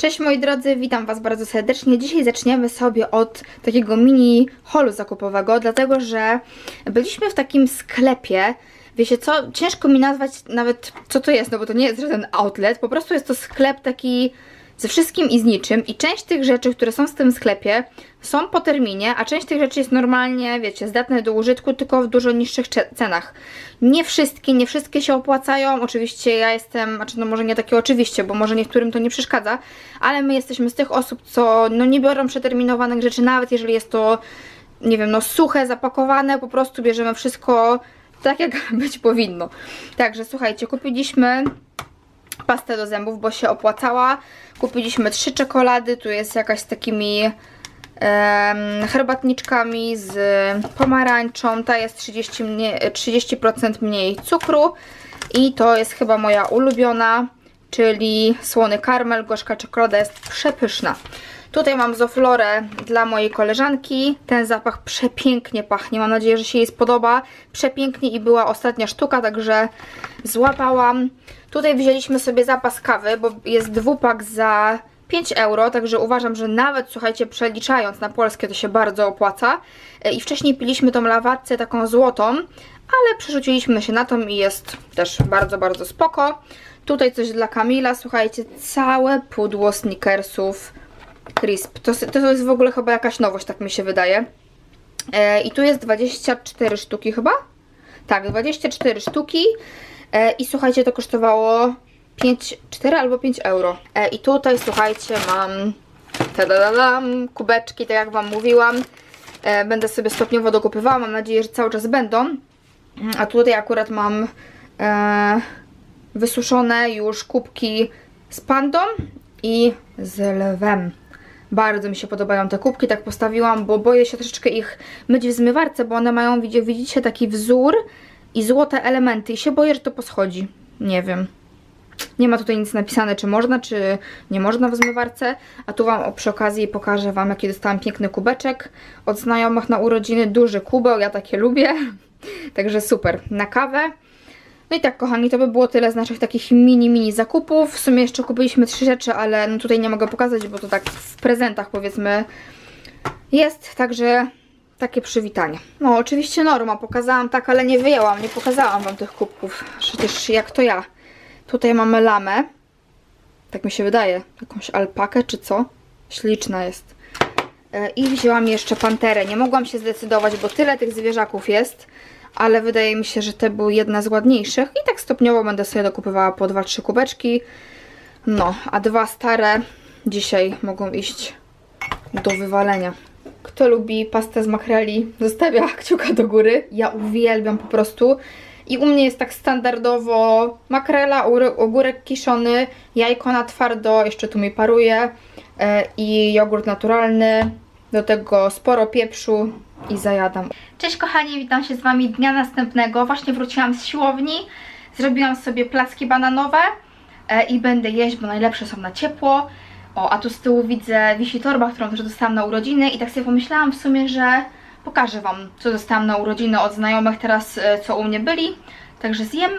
Cześć moi drodzy, witam Was bardzo serdecznie. Dzisiaj zaczniemy sobie od takiego mini holu zakupowego, dlatego że byliśmy w takim sklepie. Wiecie co, ciężko mi nazwać nawet co to jest, no bo to nie jest żaden outlet, po prostu jest to sklep taki ze wszystkim i z niczym i część tych rzeczy, które są w tym sklepie są po terminie, a część tych rzeczy jest normalnie, wiecie, zdatne do użytku, tylko w dużo niższych cenach. Nie wszystkie, nie wszystkie się opłacają, oczywiście ja jestem, znaczy no może nie takie oczywiście, bo może niektórym to nie przeszkadza, ale my jesteśmy z tych osób, co no nie biorą przeterminowanych rzeczy, nawet jeżeli jest to, nie wiem, no suche, zapakowane, po prostu bierzemy wszystko tak, jak być powinno. Także słuchajcie, kupiliśmy pastę do zębów, bo się opłacała. Kupiliśmy trzy czekolady, tu jest jakaś z takimi em, herbatniczkami, z pomarańczą, ta jest 30%, mniej, 30% mniej cukru i to jest chyba moja ulubiona, czyli słony karmel, gorzka czekolada jest przepyszna. Tutaj mam zoflorę dla mojej koleżanki. Ten zapach przepięknie pachnie. Mam nadzieję, że się jej spodoba. Przepięknie i była ostatnia sztuka, także złapałam. Tutaj wzięliśmy sobie zapas kawy, bo jest dwupak za 5 euro, także uważam, że nawet, słuchajcie, przeliczając na polskie to się bardzo opłaca. E, I wcześniej piliśmy tą lawatkę taką złotą, ale przerzuciliśmy się na tą i jest też bardzo, bardzo spoko. Tutaj coś dla Kamila, słuchajcie, całe pudło sneakersów crisp. To, to jest w ogóle chyba jakaś nowość, tak mi się wydaje. E, I tu jest 24 sztuki chyba? Tak, 24 sztuki. E, I słuchajcie, to kosztowało 5, 4 albo 5 euro. E, I tutaj, słuchajcie, mam tadadadam, kubeczki, tak jak Wam mówiłam. E, będę sobie stopniowo dokupywała, mam nadzieję, że cały czas będą. A tutaj akurat mam e, wysuszone już kubki z pandą i z lwem. Bardzo mi się podobają te kubki, tak postawiłam, bo boję się troszeczkę ich myć w zmywarce, bo one mają, widzicie, taki wzór i złote elementy i się boję, że to poschodzi. Nie wiem. Nie ma tutaj nic napisane, czy można, czy nie można w zmywarce. A tu Wam przy okazji pokażę Wam, jaki dostałam piękny kubeczek od znajomych na urodziny. Duży kubeł, ja takie lubię. Także super. Na kawę. No i tak, kochani, to by było tyle z naszych takich mini, mini zakupów. W sumie jeszcze kupiliśmy trzy rzeczy, ale no tutaj nie mogę pokazać, bo to tak w prezentach powiedzmy jest, także takie przywitanie. No, oczywiście norma, pokazałam tak, ale nie wyjęłam, nie pokazałam Wam tych kubków. Przecież jak to ja. Tutaj mamy lamę. Tak mi się wydaje. Jakąś alpakę czy co? Śliczna jest. E, I wzięłam jeszcze panterę. Nie mogłam się zdecydować, bo tyle tych zwierzaków jest, ale wydaje mi się, że te były jedne z ładniejszych. I tak stopniowo będę sobie dokupywała po 2-3 kubeczki. No, a dwa stare dzisiaj mogą iść do wywalenia. Kto lubi pastę z makreli, zostawia kciuka do góry. Ja uwielbiam po prostu. I u mnie jest tak standardowo makrela, ogórek kiszony, jajko na twardo, jeszcze tu mi paruje e, i jogurt naturalny. Do tego sporo pieprzu i zajadam. Cześć kochani, witam się z Wami dnia następnego. Właśnie wróciłam z siłowni, zrobiłam sobie placki bananowe e, i będę jeść, bo najlepsze są na ciepło. O, a tu z tyłu widzę, wisi torba, którą też dostałam na urodziny i tak sobie pomyślałam w sumie, że pokażę Wam, co dostałam na urodziny od znajomych teraz, e, co u mnie byli. Także zjem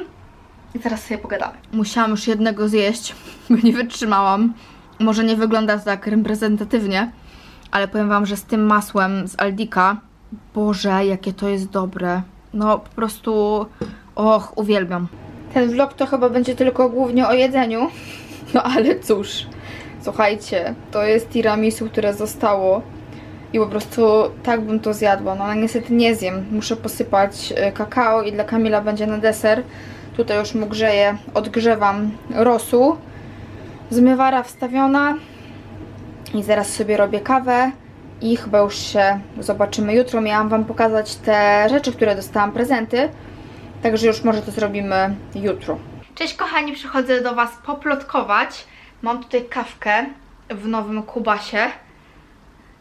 i zaraz sobie pogadamy. Musiałam już jednego zjeść, bo nie wytrzymałam. Może nie wygląda tak reprezentatywnie, ale powiem Wam, że z tym masłem z Aldika, Boże, jakie to jest dobre. No po prostu, och, uwielbiam. Ten vlog to chyba będzie tylko głównie o jedzeniu, no ale cóż. Słuchajcie, to jest tiramisu, które zostało i po prostu tak bym to zjadła. No ale niestety nie zjem. Muszę posypać e, kakao i dla Kamila będzie na deser. Tutaj już mu grzeje, odgrzewam rosół. Zmywara wstawiona i zaraz sobie robię kawę i chyba już się zobaczymy jutro. Miałam Wam pokazać te rzeczy, które dostałam, prezenty. Także już może to zrobimy jutro. Cześć kochani, przychodzę do Was poplotkować. Mam tutaj kawkę w nowym kubasie.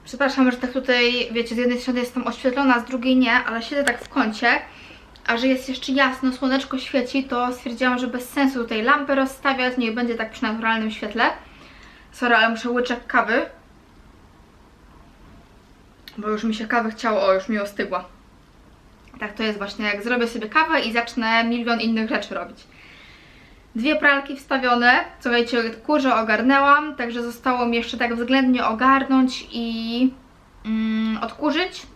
Przepraszam, że tak tutaj, wiecie, z jednej strony jestem oświetlona, z drugiej nie, ale siedzę tak w kącie, a że jest jeszcze jasno, słoneczko świeci, to stwierdziłam, że bez sensu tutaj lampy rozstawiać, niech będzie tak przy naturalnym świetle. Sorry, ale muszę łyczek kawy, bo już mi się kawy chciało, o, już mi ostygła. Tak to jest właśnie, jak zrobię sobie kawę i zacznę milion innych rzeczy robić. Dwie pralki wstawione, słuchajcie, kurze ogarnęłam, także zostało mi jeszcze tak względnie ogarnąć i mm, odkurzyć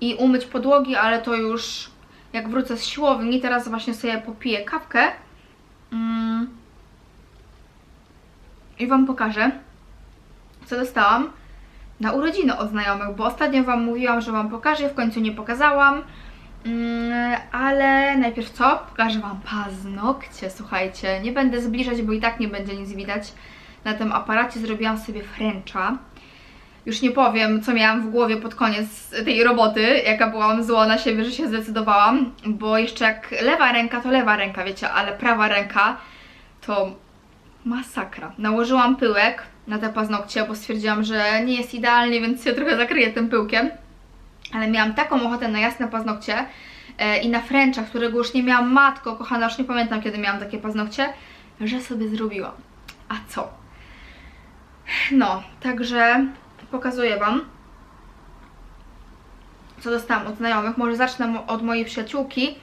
i umyć podłogi, ale to już jak wrócę z siłowni, teraz właśnie sobie popiję kawkę. Mm, i Wam pokażę, co dostałam na urodziny od znajomych, bo ostatnio Wam mówiłam, że Wam pokażę, w końcu nie pokazałam. Mm, ale najpierw co? Pokażę Wam paznokcie, słuchajcie. Nie będę zbliżać, bo i tak nie będzie nic widać. Na tym aparacie zrobiłam sobie Frencha. Już nie powiem, co miałam w głowie pod koniec tej roboty, jaka byłam zła na siebie, że się zdecydowałam, bo jeszcze jak lewa ręka, to lewa ręka, wiecie, ale prawa ręka to masakra. Nałożyłam pyłek na te paznokcie, bo stwierdziłam, że nie jest idealnie, więc się trochę zakryję tym pyłkiem ale miałam taką ochotę na jasne paznokcie e, i na Frencha, którego już nie miałam, matko kochana, już nie pamiętam kiedy miałam takie paznokcie, że sobie zrobiłam. A co? No, także pokazuję Wam, co dostałam od znajomych. Może zacznę od mojej przyjaciółki,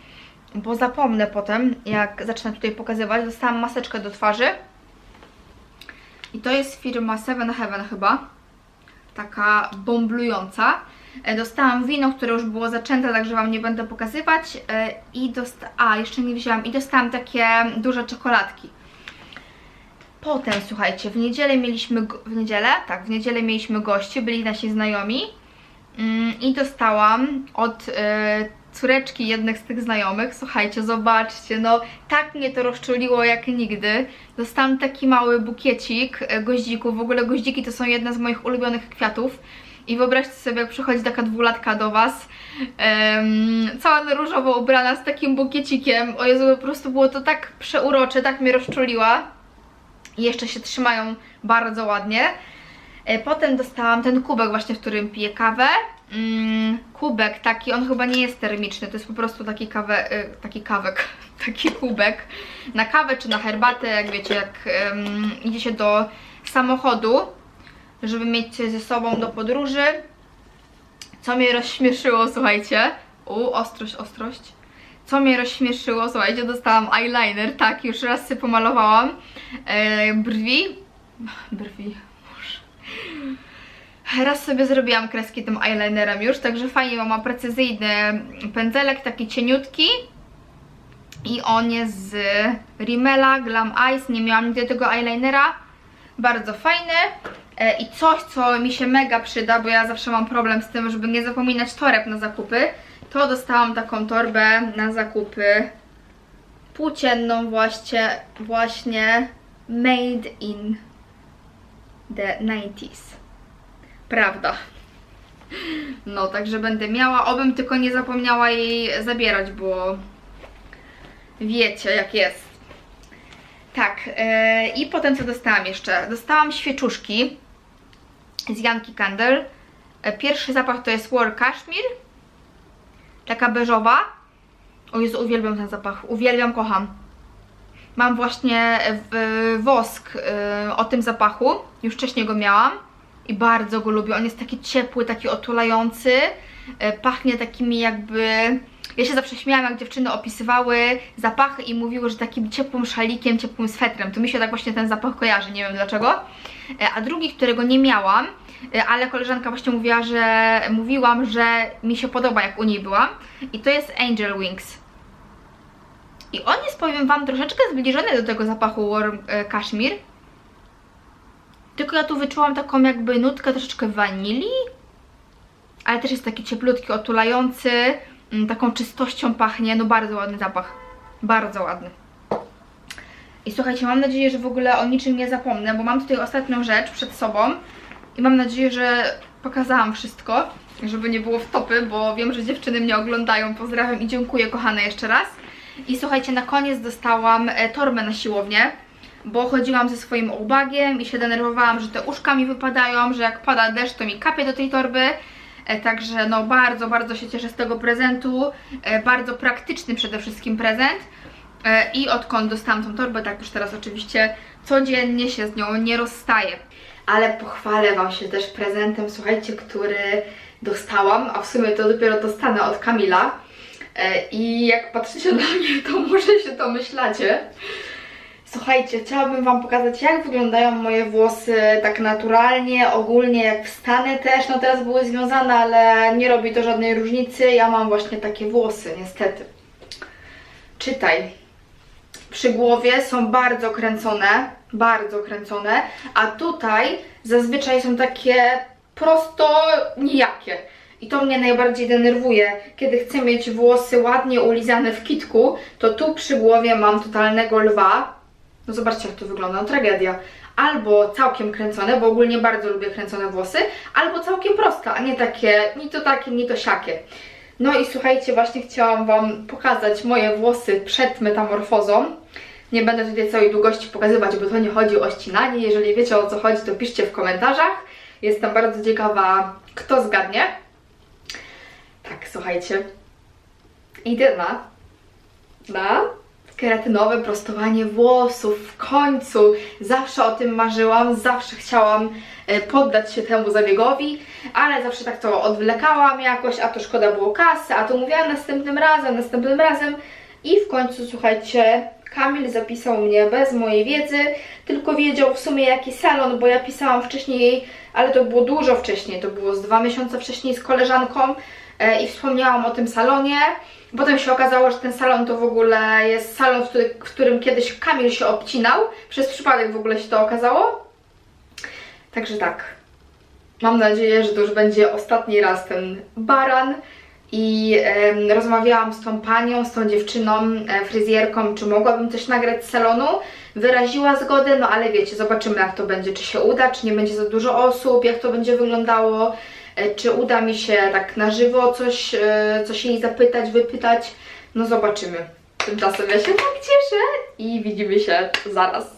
bo zapomnę potem, jak zacznę tutaj pokazywać. Dostałam maseczkę do twarzy. I to jest firma Seven Heaven chyba. Taka bomblująca. E, Dostałam wino, które już było zaczęte, także Wam nie będę pokazywać. E, I dosta a, jeszcze nie wzięłam. I dostałam takie duże czekoladki. Potem, słuchajcie, w niedzielę mieliśmy, w niedzielę? Tak, w niedzielę mieliśmy gości, byli nasi znajomi. Mm, I dostałam od e, córeczki jednych z tych znajomych, słuchajcie, zobaczcie, no tak mnie to rozczuliło jak nigdy. Dostałam taki mały bukiecik e, goździków, w ogóle goździki to są jedne z moich ulubionych kwiatów. I wyobraźcie sobie, jak przychodzi taka dwulatka do Was, em, cała różowo ubrana z takim bukiecikiem. O Jezu, po prostu było to tak przeurocze, tak mnie rozczuliła. I jeszcze się trzymają bardzo ładnie. E, Potem dostałam ten kubek właśnie, w którym piję kawę. Mm, kubek taki, on chyba nie jest termiczny, to jest po prostu taki y, taki kawek, taki kubek na kawę czy na herbatę, jak wiecie, jak um, idzie się do samochodu, żeby mieć ze sobą do podróży. Co mnie rozśmieszyło, słuchajcie. U, ostrość, ostrość. Co mnie rozśmieszyło, słuchajcie, dostałam eyeliner, tak, już raz sobie pomalowałam. E, brwi. Brwi, Boże. Raz sobie zrobiłam kreski tym eyelinerem już, także fajnie, bo ma precyzyjny pędzelek, taki cieniutki. I on jest z Rimmela Glam Eyes, nie miałam nigdy tego eyelinera. Bardzo fajny. E, I coś, co mi się mega przyda, bo ja zawsze mam problem z tym, żeby nie zapominać toreb na zakupy, to dostałam taką torbę na zakupy płócienną właśnie, właśnie made in the 90s. Prawda. No, także będę miała, obym tylko nie zapomniała jej zabierać, bo wiecie jak jest. Tak, yy, i potem co dostałam jeszcze? Dostałam świeczuszki z Yankee Candle. E, Pierwszy zapach to jest War Cashmere. Taka beżowa. O Jezu, uwielbiam ten zapach. Uwielbiam, kocham. Mam właśnie w, wosk y, o tym zapachu. Już wcześniej go miałam. I bardzo go lubię. On jest taki ciepły, taki otulający. Y, pachnie takimi jakby... Ja się zawsze śmiałam, jak dziewczyny opisywały zapachy i mówiły, że takim ciepłym szalikiem, ciepłym swetrem. To mi się tak właśnie ten zapach kojarzy, nie wiem dlaczego. E, A drugi, którego nie miałam, e, ale koleżanka właśnie mówiła, że mówiłam, że mi się podoba, jak u niej byłam. I to jest Angel Wings. I on jest, powiem Wam, troszeczkę zbliżony do tego zapachu Warm e, Kashmir. Tylko ja tu wyczułam taką jakby nutkę troszeczkę wanilii, ale też jest taki cieplutki, otulający, mm, taką czystością pachnie, no bardzo ładny zapach, bardzo ładny. I słuchajcie, mam nadzieję, że w ogóle o niczym nie zapomnę, bo mam tutaj ostatnią rzecz przed sobą i mam nadzieję, że pokazałam wszystko, żeby nie było wtopy, bo wiem, że dziewczyny mnie oglądają. Pozdrawiam i dziękuję kochane jeszcze raz. I słuchajcie, na koniec dostałam e, torbę na siłownię, bo chodziłam ze swoim ubagiem i się denerwowałam, że te uszka mi wypadają, że jak pada deszcz, to mi kapie do tej torby. E, Także no bardzo, bardzo się cieszę z tego prezentu. E, Bardzo praktyczny przede wszystkim prezent. E, I odkąd dostałam tą torbę, tak już teraz oczywiście codziennie się z nią nie rozstaję. Ale pochwalę Wam się też prezentem, słuchajcie, który dostałam, a w sumie to dopiero dostanę od Kamila. I jak patrzycie na mnie, to może się domyślacie. Słuchajcie, chciałabym Wam pokazać, jak wyglądają moje włosy tak naturalnie, ogólnie jak wstanę też. No teraz były związane, ale nie robi to żadnej różnicy. Ja mam właśnie takie włosy, niestety. Czytaj. Przy głowie są bardzo kręcone, bardzo kręcone, a tutaj zazwyczaj są takie prosto nijakie. I to mnie najbardziej denerwuje. Kiedy chcę mieć włosy ładnie ulizane w kitku, to tu przy głowie mam totalnego lwa. No zobaczcie jak to wygląda, no tragedia. Albo całkiem kręcone, bo ogólnie bardzo lubię kręcone włosy, albo całkiem proste, a nie takie, ni to takie, ni to siakie. No i słuchajcie, właśnie chciałam Wam pokazać moje włosy przed metamorfozą. Nie będę tutaj całej długości pokazywać, bo to nie chodzi o ścinanie. Jeżeli wiecie o co chodzi, to piszcie w komentarzach. Jestem bardzo ciekawa, kto zgadnie. Tak, słuchajcie. Idę na, na keratynowe prostowanie włosów. W końcu. Zawsze o tym marzyłam, zawsze chciałam e, poddać się temu zabiegowi, ale zawsze tak to odwlekałam jakoś, a to szkoda było kasy, a to mówiłam następnym razem, następnym razem. I w końcu, słuchajcie, Kamil zapisał mnie bez mojej wiedzy, tylko wiedział w sumie jaki salon, bo ja pisałam wcześniej, ale to było dużo wcześniej, to było z dwa miesiące wcześniej z koleżanką e, i wspomniałam o tym salonie. Potem się okazało, że ten salon to w ogóle jest salon, w, który, w którym kiedyś Kamil się obcinał. Przez przypadek w ogóle się to okazało. Także tak. Mam nadzieję, że to już będzie ostatni raz ten baran. I em, rozmawiałam z tą panią, z tą dziewczyną, e, fryzjerką, czy mogłabym coś nagrać z salonu. Wyraziła zgodę, no ale wiecie, zobaczymy jak to będzie, czy się uda, czy nie będzie za dużo osób, jak to będzie wyglądało, e, czy uda mi się tak na żywo coś, e, coś jej zapytać, wypytać. No zobaczymy. Tymczasem ja się tak cieszę i widzimy się zaraz.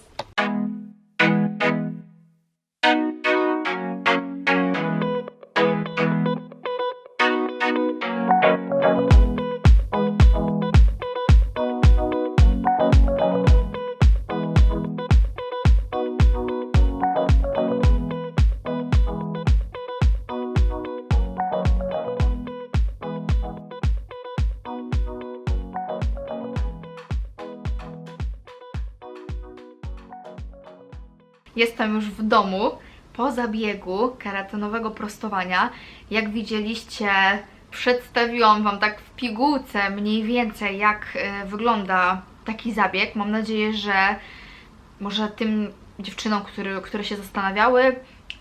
Jestem już w domu po zabiegu keratonowego prostowania. Jak widzieliście, przedstawiłam Wam tak w pigułce mniej więcej, jak e, wygląda taki zabieg. Mam nadzieję, że może tym dziewczynom, który, które się zastanawiały,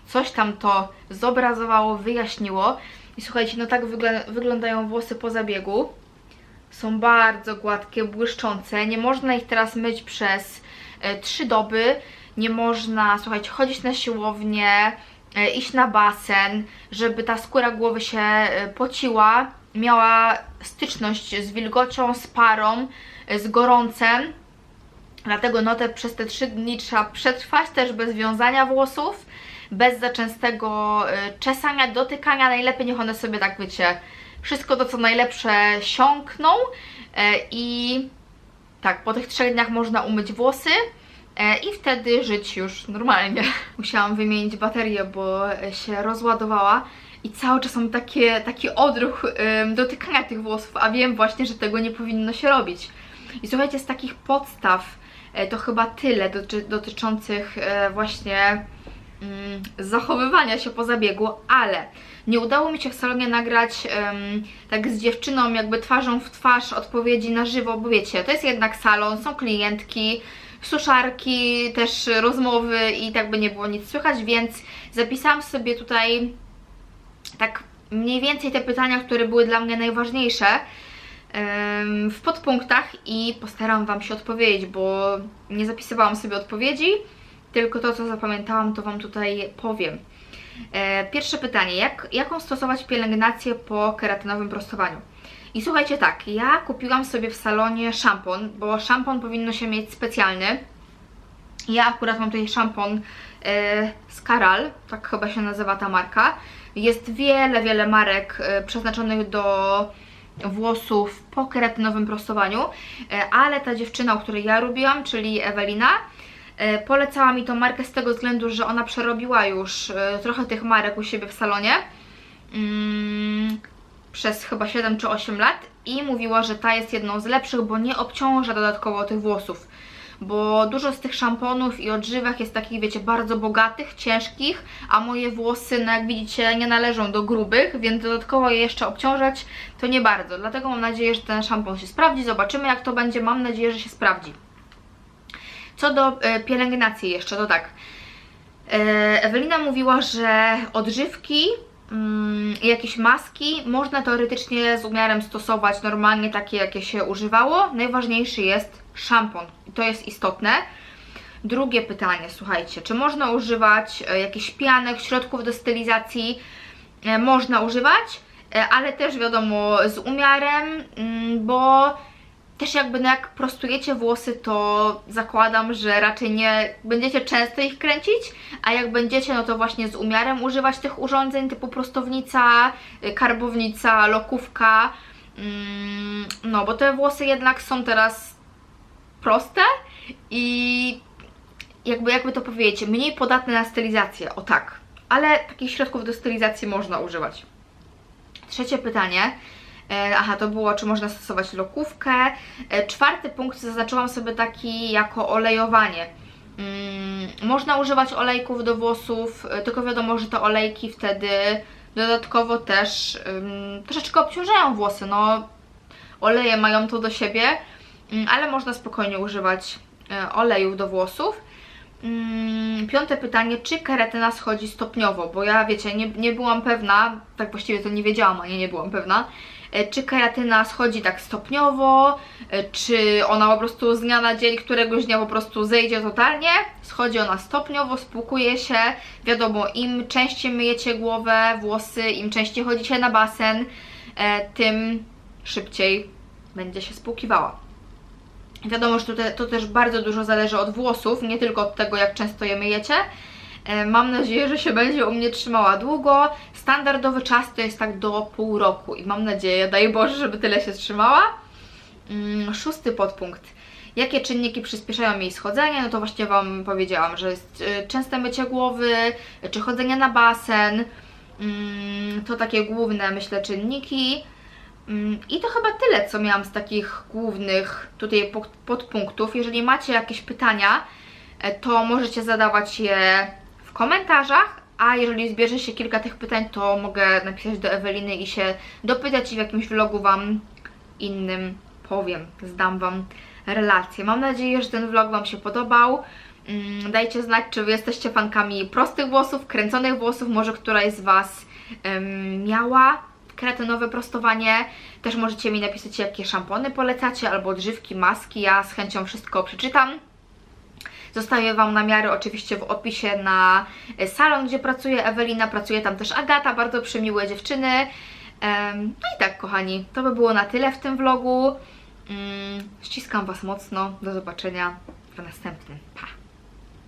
coś tam to zobrazowało, wyjaśniło. I słuchajcie, no tak wygl- wyglądają włosy po zabiegu. Są bardzo gładkie, błyszczące. Nie można ich teraz myć przez e, trzy doby. Nie można, słuchajcie, chodzić na siłownię, e, iść na basen, żeby ta skóra głowy się e, pociła, miała styczność z wilgocią, z parą, e, z gorącem. Dlatego no te, przez te trzy dni trzeba przetrwać też bez wiązania włosów, bez za częstego czesania, dotykania. Najlepiej niech one sobie tak, wiecie, wszystko to co najlepsze siąkną i tak, po tych trzech dniach można umyć włosy i wtedy żyć już normalnie. Musiałam wymienić baterię, bo e, się rozładowała i cały czas mam takie, taki odruch em, dotykania tych włosów, a wiem właśnie, że tego nie powinno się robić. I słuchajcie, z takich podstaw e, to chyba tyle doty dotyczących e, właśnie mm, zachowywania się po zabiegu, ale nie udało mi się w salonie nagrać em, tak z dziewczyną jakby twarzą w twarz odpowiedzi na żywo, bo wiecie, to jest jednak salon, są klientki, suszarki, też rozmowy i tak by nie było nic słychać, więc zapisałam sobie tutaj tak mniej więcej te pytania, które były dla mnie najważniejsze w podpunktach i postaram Wam się odpowiedzieć, bo nie zapisywałam sobie odpowiedzi, tylko to, co zapamiętałam, to Wam tutaj powiem. E, Pierwsze pytanie, jak, jaką stosować pielęgnację po keratynowym prostowaniu? I słuchajcie tak, ja kupiłam sobie w salonie szampon, bo szampon powinno się mieć specjalny. Ja akurat mam tutaj szampon e, z Caral, tak chyba się nazywa ta marka. Jest wiele, wiele marek e, przeznaczonych do włosów po keratynowym prostowaniu, e, ale ta dziewczyna, o której ja robiłam, czyli Ewelina, polecała mi tą markę z tego względu, że ona przerobiła już trochę tych marek u siebie w salonie. Przez chyba 7 czy 8 lat i mówiła, że ta jest jedną z lepszych, bo nie obciąża dodatkowo tych włosów. bo dużo z tych szamponów i odżywek jest takich, wiecie, bardzo bogatych, ciężkich, a moje włosy, no jak widzicie, nie należą do grubych, więc dodatkowo je jeszcze obciążać to nie bardzo. Dlatego mam nadzieję, że ten szampon się sprawdzi. Zobaczymy jak to będzie. Mam nadzieję, że się sprawdzi. Co do e, pielęgnacji jeszcze, to tak. E, Ewelina mówiła, że odżywki mm, jakieś maski można teoretycznie z umiarem stosować normalnie takie, jakie się używało. Najważniejszy jest szampon to jest istotne. Drugie pytanie, słuchajcie, czy można używać e, jakichś pianek, środków do stylizacji? E, Można używać, e, ale też wiadomo z umiarem, mm, bo też jakby no jak prostujecie włosy, to zakładam, że raczej nie będziecie często ich kręcić, a jak będziecie, no to właśnie z umiarem używać tych urządzeń typu prostownica, y, karbownica, lokówka. Mm, No, bo te włosy jednak są teraz proste i jakby, jakby to powiedzieć, mniej podatne na stylizację, o tak. Ale takich środków do stylizacji można używać. Trzecie pytanie. E, Aha, to było, czy można stosować lokówkę. E, Czwarty punkt zaznaczyłam sobie taki jako olejowanie. Mm, Można używać olejków do włosów, e, tylko wiadomo, że te olejki wtedy dodatkowo też troszeczkę obciążają włosy. No, oleje mają to do siebie, mm, ale można spokojnie używać olejów do włosów. Mm, Piąte pytanie, czy keratyna schodzi stopniowo? Bo ja, wiecie, nie, nie byłam pewna, tak właściwie to nie wiedziałam, a nie, nie byłam pewna, czy keratyna schodzi tak stopniowo, e, czy ona po prostu z dnia na dzień, któregoś dnia po prostu zejdzie totalnie. Schodzi ona stopniowo, spłukuje się. Wiadomo, im częściej myjecie głowę, włosy, im częściej chodzicie na basen, e, tym szybciej będzie się spłukiwała. Wiadomo, że to, te, to też bardzo dużo zależy od włosów, nie tylko od tego, jak często je myjecie. E, Mam nadzieję, że się będzie u mnie trzymała długo. Standardowy czas to jest tak do pół roku i mam nadzieję, daj Boże, żeby tyle się trzymała. Mm, Szósty podpunkt. Jakie czynniki przyspieszają jej schodzenie? No to właśnie Wam powiedziałam, że jest y, częste mycie głowy, y, czy chodzenie na basen. Mm, To takie główne, myślę, czynniki. Mm, I to chyba tyle, co miałam z takich głównych tutaj pod- podpunktów. Jeżeli macie jakieś pytania, e, to możecie zadawać je w komentarzach, a jeżeli zbierze się kilka tych pytań, to mogę napisać do Eweliny i się dopytać i w jakimś vlogu Wam innym powiem, zdam Wam relację. Mam nadzieję, że ten vlog Wam się podobał. Mm, Dajcie znać, czy Wy jesteście fankami prostych włosów, kręconych włosów, może któraś z Was miała kreatynowe prostowanie. Też możecie mi napisać, jakie szampony polecacie, albo odżywki, maski. Ja z chęcią wszystko przeczytam. Zostawię Wam namiary oczywiście w opisie na e, salon, gdzie pracuje Ewelina. Pracuje tam też Agata, bardzo przymiłe dziewczyny. No i tak, kochani, to by było na tyle w tym vlogu. Mm, Ściskam Was mocno. Do zobaczenia w następnym.